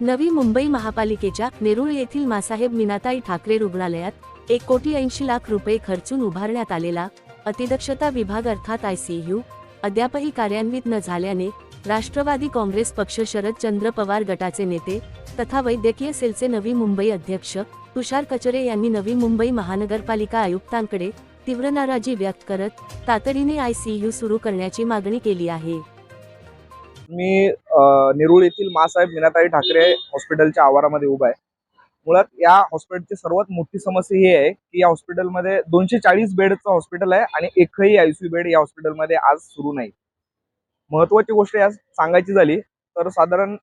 नवी मुंबई महापालिकेच्या नेरुळ येथील मासाहेब मीनाताई ठाकरे रुग्णालयात एक कोटी ऐंशी लाख रुपये खर्चून उभारण्यात आलेला अतिदक्षता विभाग अर्थात आयसीयू अद्यापही कार्यान्वित न झाल्याने राष्ट्रवादी काँग्रेस पक्ष शरदचंद्र पवार गटाचे नेते तथा वैद्यकीय सेलचे नवी मुंबई अध्यक्ष तुषार कचरे यांनी नवी मुंबई महानगरपालिका आयुक्तांकडे तीव्र नाराजी व्यक्त करत तातडीने आयसीयू सुरू करण्याची मागणी केली आहे. मी नेरूळ येथील मासाहेब मीनाताई ठाकरे हॉस्पिटलच्या आवारामध्ये उभा आहे. मुळात या हॉस्पिटलची सर्वात मोठी समस्या ही आहे की या हॉस्पिटलमध्ये दोनशे चाळीस बेडचं हॉस्पिटल आहे आणि एकही आयसीयू बेड या हॉस्पिटलमध्ये आज सुरू नाही. महत्वाची गोष्ट या सांगायची झाली तर साधारण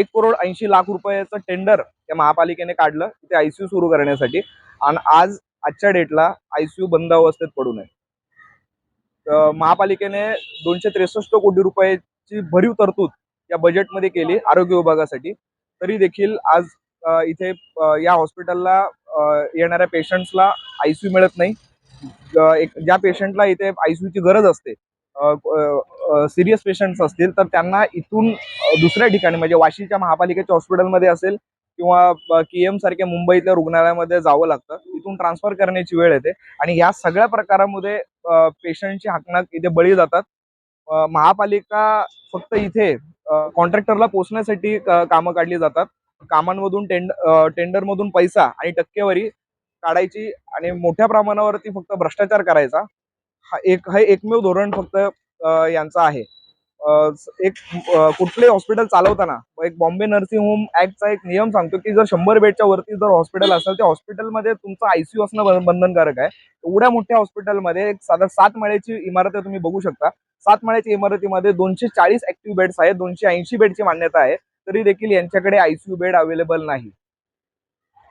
एक करोड ऐंशी लाख रुपयाचं टेंडर या महापालिकेने काढलं ते आयसीयू सुरू करण्यासाठी. आणि आज आजच्या डेटला आयसीयू बंद अवस्थेत पडू नये. महापालिकेने दोनशे त्रेसष्ट कोटी रुपयाची भरीव तरतूद या बजेटमध्ये केली आरोग्य विभागासाठी. तरी देखील आज इथे या हॉस्पिटलला येणाऱ्या पेशंट्सला आयसीयू मिळत नाही. एक ज्या पेशंटला इथे आयसीयूची गरज असते सिरियस पेशंट्स असतील तर त्यांना इथून दुसऱ्या ठिकाणी म्हणजे वाशीच्या महापालिकेच्या हॉस्पिटलमध्ये असेल किंवा के एम सारख्या मुंबईतल्या रुग्णालयामध्ये जावं लागतं इथून ट्रान्सफर करण्याची वेळ येते. आणि या सगळ्या प्रकारामध्ये पेशंटची हाकनाक इथे बळी जातात. महापालिका फक्त इथे कॉन्ट्रॅक्टरला पोचण्यासाठी कामं काढली जातात. कामांमधून टेंड टेंडरमधून पैसा आणि टक्केवारी काढायची आणि मोठ्या प्रमाणावरती फक्त भ्रष्टाचार करायचा. हा एक हे एकमेव धोरण फक्त यांचं आहे. एक कुठले हॉस्पिटल चालवताना एक बॉम्बे नर्सिंग होम ऍक्टचा एक नियम सांगतो की जर शंभर बेडच्या वरती जर हॉस्पिटल असेल त्या हॉस्पिटलमध्ये तुमचं आयसीयू असणं बंधनकारक आहे. एवढ्या मोठ्या हॉस्पिटलमध्ये एक साधा सात माळ्याची इमारत आहे तुम्ही बघू शकता. सात माळ्याच्या इमारतीमध्ये दोनशे चाळीस ऍक्टिव्ह बेड्स आहेत दोनशे ऐंशी बेडची मान्यता आहे तरी देखील यांच्याकडे आयसीयू बेड अवेलेबल नाही.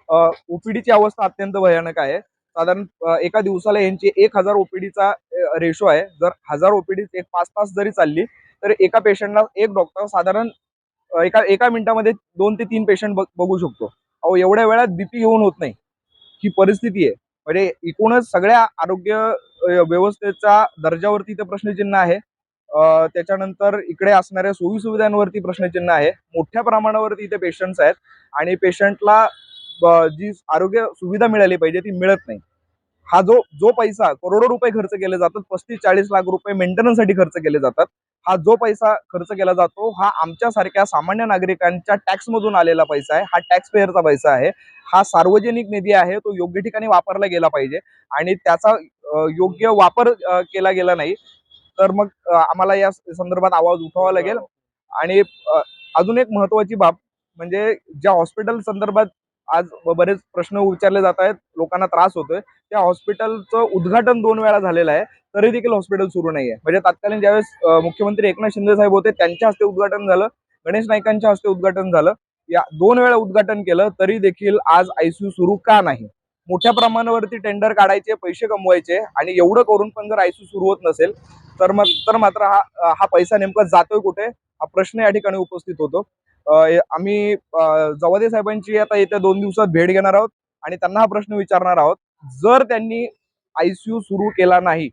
ओपीडीची अवस्था अत्यंत भयानक आहे. साधारण एका दिवसाला यांची एक हजार ओपीडीचा रेशो आहे. जर हजार ओपीडी एक पाच तास जरी चालली तर एका पेशंटला एक डॉक्टर साधारण एका एका मिनिटामध्ये दोन ते तीन पेशंट बघू शकतो. अहो एवढ्या वेळात बीपी घेऊन होत नाही. ही परिस्थिती आहे. म्हणजे एकूणच सगळ्या आरोग्य व्यवस्थेचा दर्जावरती इथे प्रश्नचिन्ह आहे. त्याच्यानंतर इकडे असणाऱ्या सोयी सुविधांवरती प्रश्नचिन्ह आहे. मोठ्या प्रमाणावरती इथे पेशंट्स आहेत. आणि पेशंटला जी आरोग्य सुविधा मिळाली पाहिजे ती मिळत नाही. हा जो जो पैसा करोडो रुपये खर्च केले जातात पस्तीस चाळीस लाख रुपये मेंटेनन्ससाठी खर्च केले जातात. हा जो पैसा खर्च केला जातो हा आमच्यासारख्या सामान्य नागरिकांच्या टॅक्स मधून आलेला पैसा आहे. हा टॅक्स पेअरचा पैसा आहे. हा सार्वजनिक निधी आहे तो योग्य ठिकाणी वापरला गेला पाहिजे. आणि त्याचा योग्य वापर केला गेला नाही तर मग आम्हाला या संदर्भात आवाज उठवावा लागेल. आणि अजून एक महत्वाची बाब म्हणजे ज्या हॉस्पिटल संदर्भात आज बरेच प्रश्न विचारले जात आहेत. लोकांना त्रास होतोय. त्या हॉस्पिटलचं उद्घाटन दोन वेळा झालेलं आहे. तरी देखील हॉस्पिटल सुरू नाहीये. म्हणजे तत्कालीन ज्यावेळेस मुख्यमंत्री एकनाथ शिंदे साहेब होते त्यांच्या हस्ते उद्घाटन झालं. गणेश नाईकांच्या हस्ते उद्घाटन झालं. या दोन वेळा उद्घाटन केलं तरी देखील आज आयसीयू सुरू का नाही? मोठ्या प्रमाणावरती टेंडर काढायचे पैसे कमवायचे आणि एवढं करून पण जर आयसीयू सुरू होत नसेल तर मग तर मात्र हा हा पैसा नेमका जातोय कुठे? हा प्रश्न या ठिकाणी उपस्थित होतो. आम्ही जवादे साहेबांची आता येत्या दोन दिवसात भेट घेणार आहोत आणि त्यांना हा प्रश्न विचारणार आहोत. जर त्यांनी आयसीयू सुरू केला नाही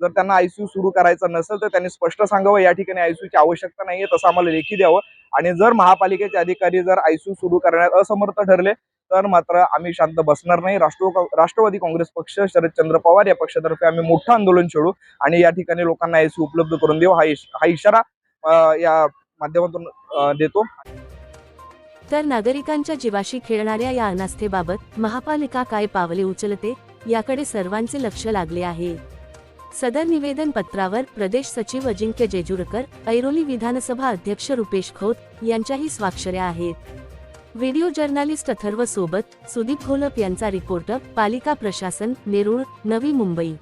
जर त्यांना आयसीयू सुरू करायचा नसेल तर त्यांनी स्पष्ट सांगावं. या ठिकाणी आयसीयूची आवश्यकता नाहीये तसं आम्हाला लेखी द्यावं. आणि जर महापालिकेचे अधिकारी जर आयसीयू सुरू करण्यात असमर्थ ठरले तर मात्र आम्ही शांत बसणार नाही. राष्ट्र राष्ट्रवादी काँग्रेस पक्ष शरदचंद्र पवार या पक्षातर्फे आम्ही मोठं आंदोलन छेडू आणि या ठिकाणी लोकांना आयसीयू उपलब्ध करून देऊ. हा इश- हा इशारा या माध्यमातून देतो. तर नागरिकांच्या जीवाशी खेळणाऱ्या या अनास्थेबाबत महापालिका काय पावले उचलते याकडे सर्वांचे लक्ष लागले आहे. सदर निवेदन पत्रावर प्रदेश सचिव अजिंक्य जेजुरकर ऐरोली विधानसभा अध्यक्ष रुपेश खोत यांच्याही स्वाक्षऱ्या आहेत. व्हिडिओ जर्नालिस्ट अथर्व सोबत सुदीप घोलप यांचा रिपोर्टर पालिका प्रशासन नेरूळ नवी मुंबई.